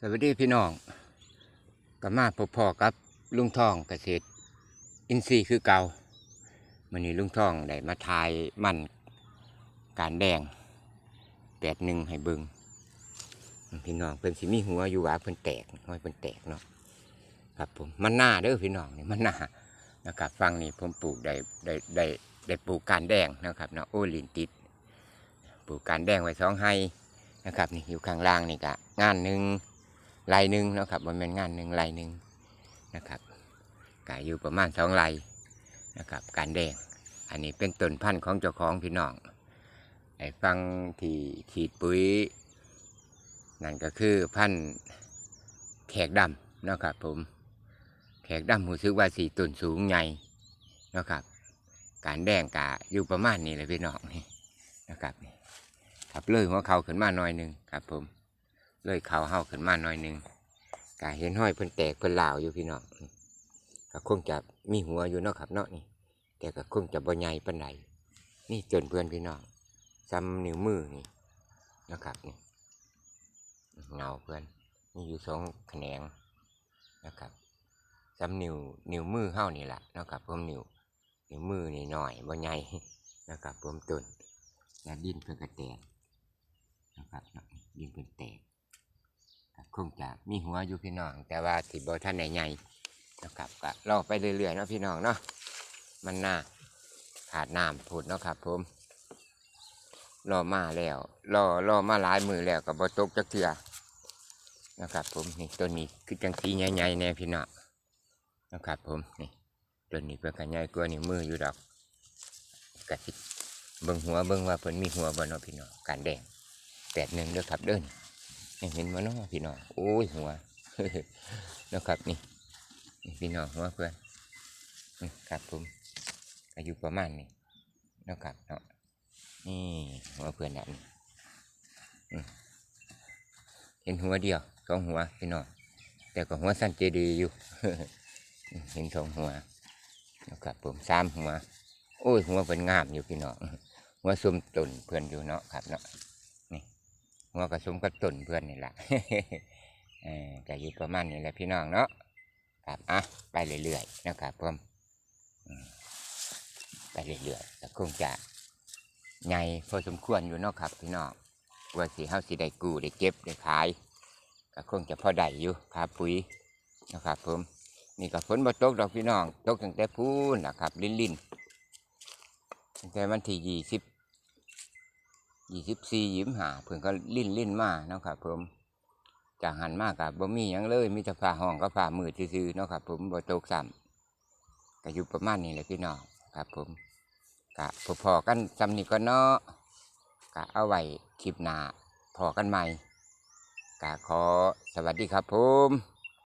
สวัสดีพี่น้องกับมาพบพ่อกับลุงทองเกษตร อินทรีย์คือเก่ามื่อนี้ลุงทองได้มาทายมันการแดงแปดหนึ่งให้เบิงพี่น้องเพิ่นสิมีหัวอยู่ว่าเพิ่นแตกห้อยเพิ่นแตกเนาะครับผมมันหน้าเด้อพี่น้องนี่มันหน้านะครับฟังนี่ผมปลูกได้ได้ได้ได้ปลูกการแดงนะครับเนาะโอ้ลินติด ปลูกการแดงไว้สองไฮนะครับนี่อยู่ข้างล่างนี่กะงานหนึ่ง ไรหนึ่งนะครับมันเป็นงานหนึ่งไรหนึ่งนะครับกะอยู่ประมาณสองไรนะครับการแดง อันนี้เป็นต้นพันธุ์ของเจ้าของพี่น้องไอ้ฟังที่ขีดปุ๋ย นั่นก็คือพันธุ์แขกดำนะครับผมแขกดำหูซึกว่าสีต้นสูงใหญ่นะครับ การแดงกะอยู่ประมาณนี้เลยพี่น้องนี่นะครับนี่ครับเลยหัวเขาขึ้นมาหน่อยหนึ่งครับผม เลยเขาเฮาขึ้นมาหน่อยหนึ่งกะเห็นห้อยเพิ่นแตกเพิ่นลาวอยู่พี่น้องก็คงจะมีหัวอยู่เนาะครับเนาะนี่ แต่ก็คงจะบ่ใหญ่ปานใดนี่จนเพื่อนพี่น้องซ้ำนิ้วมือนี่นะครับนี่เงาเพื่อนนี่อยู่สองแขนงนะครับซ้ำนิ้วนิ้วมือเฮานี่แหละนะครับผมนิ้วนิ้วมือนี่หน่อยบ่ใหญ่นะครับผมต้นแล้วดินเพิ่อนก็แตกนะครับดินเพิ่อนแตก คงจะมีหัวอยู่พี่น้อง แต่ว่าที่บ่ท่านใหญ่ๆนะครับก็รอไปเรื่อยๆเนาะพี่น้องเนาะมันน่าขาดน้ำพูดเนาะครับผมรอมาแล้วรอรอมาหลายมือแล้วก็บ่ตกจักเทื่อนะครับ ผมนี่ต้นนี้คือจังสีใหญ่ๆแน่พี่น้องนะครับผมนี่ตัวนี้เพิ่นก็ใหญ่กว่านิ้มืออยู่ดอกกะสิเบิ่งหัวเบิ่งว่าเพิ่นมีหัวบ่เนาะพี่น้องการแดงแปดหนึ่งเด้อครับเด้อนี่ เห็นบ่เนาะพี่น้องโอ้ยหัวนะครับนี่นี่พี่น้องหัวเพื่อนครับผมอายุประมาณนี้นะครับเนาะนี่หัวเพื่อนแบบนี้เห็นหัวเดียวสองหัวพี่น้องแต่ก็หัวสั้นเจดีย์อยู่ เห็นสองหัวนะครับผมสามหัว โอ้ยหัวเป็นงามอยู่พี่น้องหัวสมต้นเพื่อนอยู่เนาะครับเนาะ หัวกระสมกับต้นเพื่อนนี่แหละเออก็อยู่ประมาณนี้แหละพี่น้องเนาะครับอะไปเรื่อยๆนะครับผมอืมไปเรื่อยๆแต่คงจะใหญ่พอสมควรอยู่เนาะครับพี่น้องว่าสิเฮาสิได้กู้ได้เก็บได้ขาย ก็คงจะพอได้อยู่ครับปุ๋ยนะครับผมนี่ก็ฝนบ่ตกดอกพี่น้องตกตั้งแต่พูนนะครับ ลิ้นลิ้นๆตั้งแต่วันที่ยี่สิบ ยี่สิบสี่ยี่สิบห้าเพิ่อนก็ลิ้นลิ้นมาเนาะครับผมจากหันมากกับบ่มียังเลยมีแต่าห้องกับฟ้ามืดซื่อๆเนาะครับผมบ่ตกซ้ำก็อยู่ประมาณนี้แหละพี่น้องครับผมกะพอๆกันจำนี่ก็เนาะกะเอาไว้คลิปหน้าพอกันใหม่กะขอสวัสดีครับผม